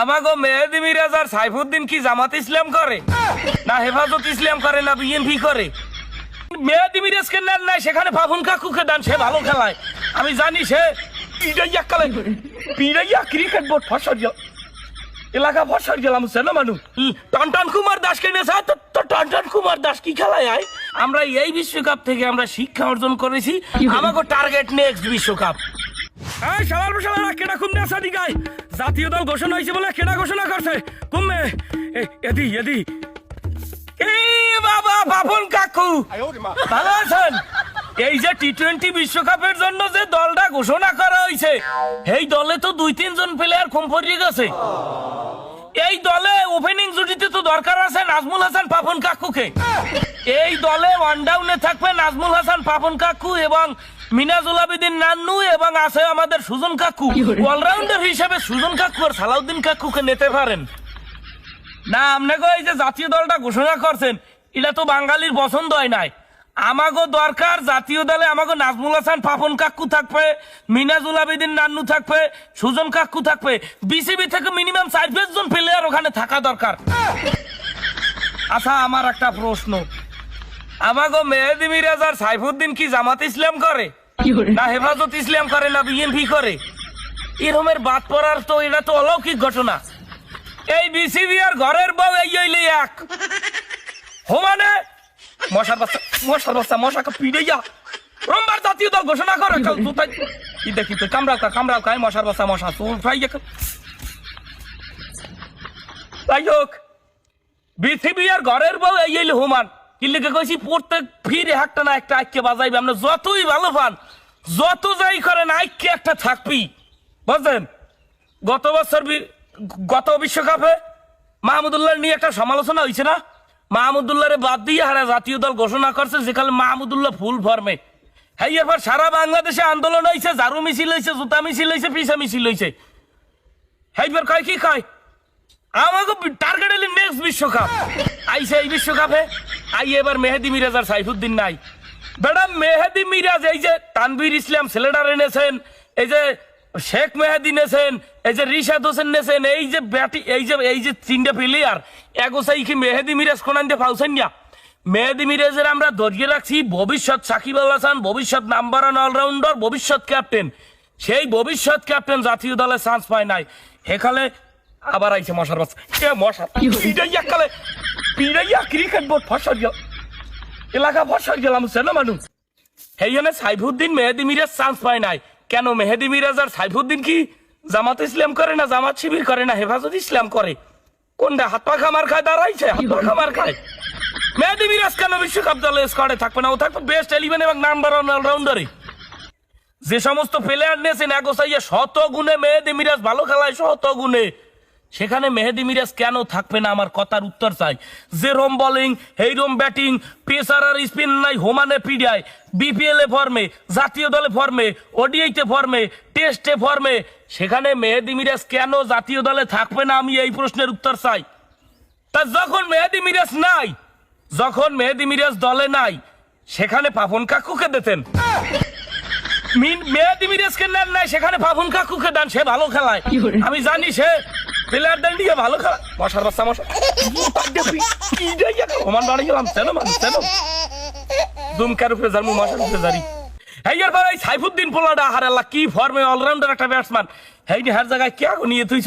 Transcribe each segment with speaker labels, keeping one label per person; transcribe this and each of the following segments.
Speaker 1: আমাগো মেহেদি মিরাজ আর সাইফুদ্দিন কি জামাত ইসলাম করে? না হেফাজত ইসলাম করে না বিএনপি করে? মেহেদি মিরাজকে নেন নাই সেখানে ফাফুন কাকুকে দেন সে ভালো খেলায়। আমি জানি সে পিড়াইয়া কালে পিড়াইয়া ক্রিকেট বোর্ড ফসল এলাকা ফসল গেলাম সেনা মানু? টনটন কুমার দাসকে নিয়ে স্যার তো টনটন কুমার দাস কি খেলায় আয়? আমরা এই বিশ্বকাপ থেকে আমরা শিক্ষা অর্জন করেছি। আমাকে টার্গেট নেক্সট বিশ্বকাপ। এই সবার বসালা কেডা কুমনে আসা দিগাই জাতীয় দল ঘোষণা হয়েছে বলে কেডা ঘোষণা করছে? কুমে এদি এদি। এই বাবা বাপন কাকু। ভালো আছেন? এই যে টি টোয়েন্টি বিশ্বকাপের জন্য যে দলটা ঘোষণা করা হয়েছে এই দলে তো দুই তিনজন প্লেয়ার কম পড়িয়ে গেছে। এই দলে ওপেনিং জুটিতে তো দরকার আছে নাজমুল হাসান পাপন কাকুকে। এই দলে ওয়ান ডাউনে থাকবে নাজমুল হাসান পাপন কাকু এবং মিনাজুল আবিদিন নান্নু এবং আছে আমাদের সুজন কাকু। অলরাউন্ডার হিসেবে সুজন কাকু আর সালাউদ্দিন কাকুকে নিতে পারেন। না আপনাকে এই যে জাতীয় দলটা ঘোষণা করছেন এটা তো বাঙালির পছন্দ হয় নাই। আমাগো দরকার জাতীয় দলে আমাগো নাজমুল হাসান পাপন কাকু থাকবে মিনাজুল আবেদিন নান্নু থাকবে সুজন কাকু থাকবে। বিসিবি থেকে মিনিমাম চার জন প্লেয়ার ওখানে থাকা দরকার। আচ্ছা আমার একটা প্রশ্ন। আমাগো মেহেদি মিরাজ আর সাইফুদ্দিন কি জামাত ইসলাম করে? না হেফাজত ইসলাম করে না বিএনপি করে? এরমের বাদ পড়ার তো এটা তো অলৌকিক ঘটনা। এই বিসিবি আর ঘরের বউ এই হইলে এক। হোমানে মশার বাচ্চা মশার বাচ্চা মশাকে পিড়ে যা। রোমবার জাতীয় দল ঘোষণা করে চল তুই তাই কি দেখি তো কামড়াও কা কামড়াও খাই মশার বাচ্চা মশা খাই এক তাই হোক পৃথিবী আর ঘরের বউ এই হইলে হোমান কি লিখে কইছি, প্রত্যেক ফিরে একটা না একটা আইকে বাজাইবে। আমরা যতই ভালো পান, যত যাই করেন আইকে একটা থাকবি বুঝলেন? গত বছর গত বিশ্বকাপে মাহমুদুল্লাহ নিয়ে একটা সমালোচনা হয়েছে না? মাহমুদুল্লাহরে বাদ দিয়ে হারা জাতীয় দল ঘোষণা করছে যেখানে মাহমুদুল্লাহ ফুল ফর্মে। হ্যাঁ এবার সারা বাংলাদেশে আন্দোলন হয়েছে ঝাড়ু মিছিল হয়েছে জুতা মিছিল হয়েছে পিসা মিছিল হয়েছে হ্যাঁ এবার কয় কি কয়? আমাকে টার্গেট এলি নেক্সট বিশ্বকাপ। আইসে এই বিশ্বকাপে। আই এবার মেহেদি মিরাজ আর সাইফুদ্দিন নাই। বেটা মেহেদি মিরাজ এই যে তানভীর ইসলাম ছেলেটার এনেছেন এই যে শেখ মেহেদি নেছেন এই যে রিশাদ হোসেন নেছেন এই যে ব্যাটি এই যে এই যে তিনটে প্লেয়ার এগোসাই কি মেহেদি মিরাজ কোনান দিয়ে পাউছেন না। মেহেদি মিরাজের আমরা ধরিয়ে রাখছি ভবিষ্যৎ সাকিব আল হাসান ভবিষ্যৎ নাম্বার ওয়ান অলরাউন্ডার ভবিষ্যৎ ক্যাপ্টেন। সেই ভবিষ্যৎ ক্যাপ্টেন জাতীয় দলে চান্স পায় নাই। এখানে আবার আইছে মশার বাচ্চা। এ মশা পিড়াইয়া কালে পিড়াইয়া ক্রিকেট বোর্ড ফসল গেল এলাকা ফসল গেলাম সেনা মানুষ সাইফুদ্দিন মেহেদি মিরাজ চান্স পায় নাই কেন মেহেদি মিরাজ আর সাইফুদ্দিন কি জামাত ইসলাম করে না জামাত শিবির করে না হেফাজত ইসলাম করে কোনটা হাত পা খামার খায় দাঁড়াইছে হাত পা খামার খায় মেহেদি মিরাজ কেন বিশ্বকাপ দলে স্কোয়াডে থাকবে না ও থাকবে বেস্ট এলিভেন এবং নাম্বার ওয়ান অলরাউন্ডারে যে সমস্ত প্লেয়ার নিয়েছেন এগোসাইয়ে শত গুণে মেহেদি মিরাজ ভালো খেলায় শত গুণে সেখানে মেহেদি মিরাজ কেন থাকবে না? আমার কথার উত্তর চাই। যে রোম বোলিং হেই রোম ব্যাটিং পেসার আর স্পিন নাই হোমানে পিডিয়ায় বিপিএল এ ফর্মে জাতীয় দলে ফর্মে ওডিআইতে ফর্মে টেস্টে ফর্মে সেখানে মেহেদি মিরাজ কেন জাতীয় দলে থাকবে না? আমি এই প্রশ্নের উত্তর চাই। তা যখন মেহেদি মিরাজ নাই যখন মেহেদি মিরাজ দলে নাই সেখানে পাপন কাকুকে দিতেন। মেহেদি মিরাজকে নেন নাই সেখানে পাপন কাকুকে দেন। সে ভালো খেলায়। আমি জানি সে সাইফুদ্দিন কি অলরাউন্ডার একটা ব্যাটসম্যান হেই তুই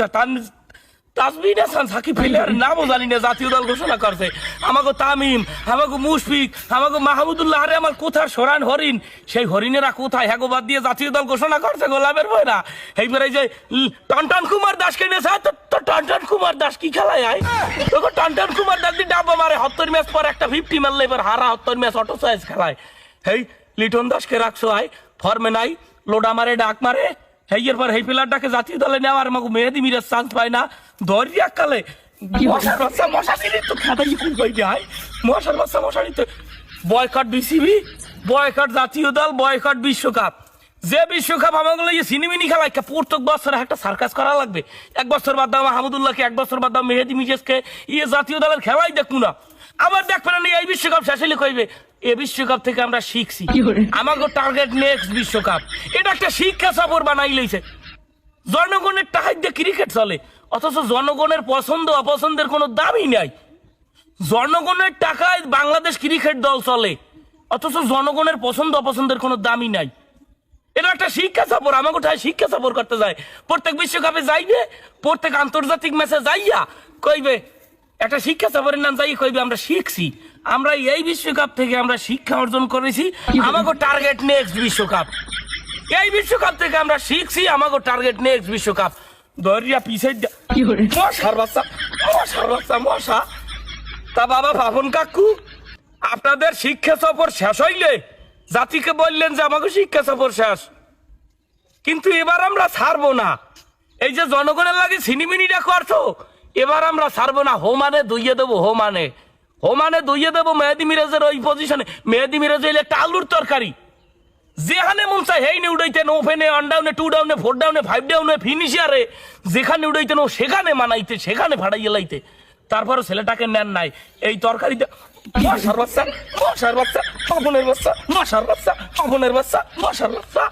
Speaker 1: নামও জানি না, জাতীয় দল ঘোষণা করছে। আমাকে তামিম আমাকে মুশফিক আমাকে মাহমুদুল্লাহ আমার কোথার সরান হরিণ? সেই হরিণেরা কোথায়? হ্যাগো বাদ দিয়ে জাতীয় দল ঘোষণা করছে গোলামের ভয় না এইবার এই যে কুমার দাসকে নিয়ে টনটন কুমার দাস কি খেলায় আয়? তোকে টনটন কুমার দাস ডাব্বা মারে হত্তর ম্যাচ পর একটা ফিফটি মারলে এবার হারা হত্তর ম্যাচ অটো সাইজ খেলায়। হেই লিটন দাসকে রাখছো আয় ফর্মে নাই লোডা মারে ডাক মারে। হেইয়ের পর হেই প্লেয়ারটাকে জাতীয় দলে নেওয়ার আমাকে মেহেদি মিরাজ চান্স পায় না। ধরিয়া কালে মশার বাচ্চা মশা দিলি তো খাতাই খুব হয়ে যায়। মশার বাচ্চা নিতে বয়কট বিসিবি বয়কট জাতীয় দল বয়কট বিশ্বকাপ। যে বিশ্বকাপ আমাগুলো এই সিনেমিনি খেলা একটা প্রত্যেক বছর একটা সার্কাস করা লাগবে। এক বছর বাদ দাও মাহমুদুল্লাহকে এক বছর বাদ দাও মেহেদি মিজেসকে ইয়ে জাতীয় দলের খেলাই দেখব না। আবার দেখবেন না এই বিশ্বকাপ শেষ হলে কইবে এ বিশ্বকাপ থেকে আমরা শিখছি। আমাকে টার্গেট নেক্সট বিশ্বকাপ। এটা একটা শিক্ষা সফর বানাই লইছে। জনগণের দিয়ে ক্রিকেট চলে অথচ জনগণের পছন্দ অপছন্দের কোনো দামই নাই। জনগণের টাকায় বাংলাদেশ ক্রিকেট দল চলে অথচ জনগণের পছন্দ অপছন্দের কোনো দামই নাই। এটা একটা শিক্ষা সফর আমাকে কোথায় শিক্ষা সফর করতে যায়। প্রত্যেক বিশ্বকাপে যাইবে প্রত্যেক আন্তর্জাতিক ম্যাচে যাইয়া কইবে একটা শিক্ষা সফরের নাম যাই কইবে আমরা শিখছি। আমরা এই বিশ্বকাপ থেকে আমরা শিক্ষা অর্জন করেছি আমাকে টার্গেট নেক্সট বিশ্বকাপ। এই বিশ্বকাপ থেকে আমরা শিখছি আমাকে টার্গেট নেক্সট বিশ্বকাপ। দরিয়া পিছিয়ে মশার বাচ্চা মশার বাচ্চা মশা। তা বাবা ভাবন কাকু আপনাদের শিক্ষা সফর শেষ হইলে জাতিকে বললেন যে, আমাকে শিক্ষা সফর শেষ। কিন্তু এবার আমরা ছাড়বো না। এই যে জনগণের লাগে সিনিমিনি সিনিমিনিটা করছ এবার আমরা ছাড়বো না। হোমানে দুইয়ে দেবো, হোমানে। হোমানে দুইয়ে দেবো মেহেদি মিরাজের ওই পজিশনে মেহেদি মিরাজ হইলে একটা আলুর তরকারি। যেখানে মন চায় হেই নে উড়াইতে নো ফেনে ওয়ান ডাউনে, টু ডাউনে, ফোর ডাউনে, ফাইভ ডাউনে, ফিনিশিয়ারে। যেখানে উড়াইতে নো, সেখানে মানাইতে, সেখানে ভাড়াইয়ে লাইতে। তারপরে ছেলেটাকে নেন নাই। এই তরকারিতে মশার বাচ্চা মশার বাচ্চা অবনের বাচ্চা মশার বাচ্চা অবনের বাচ্চা মশার বাচ্চা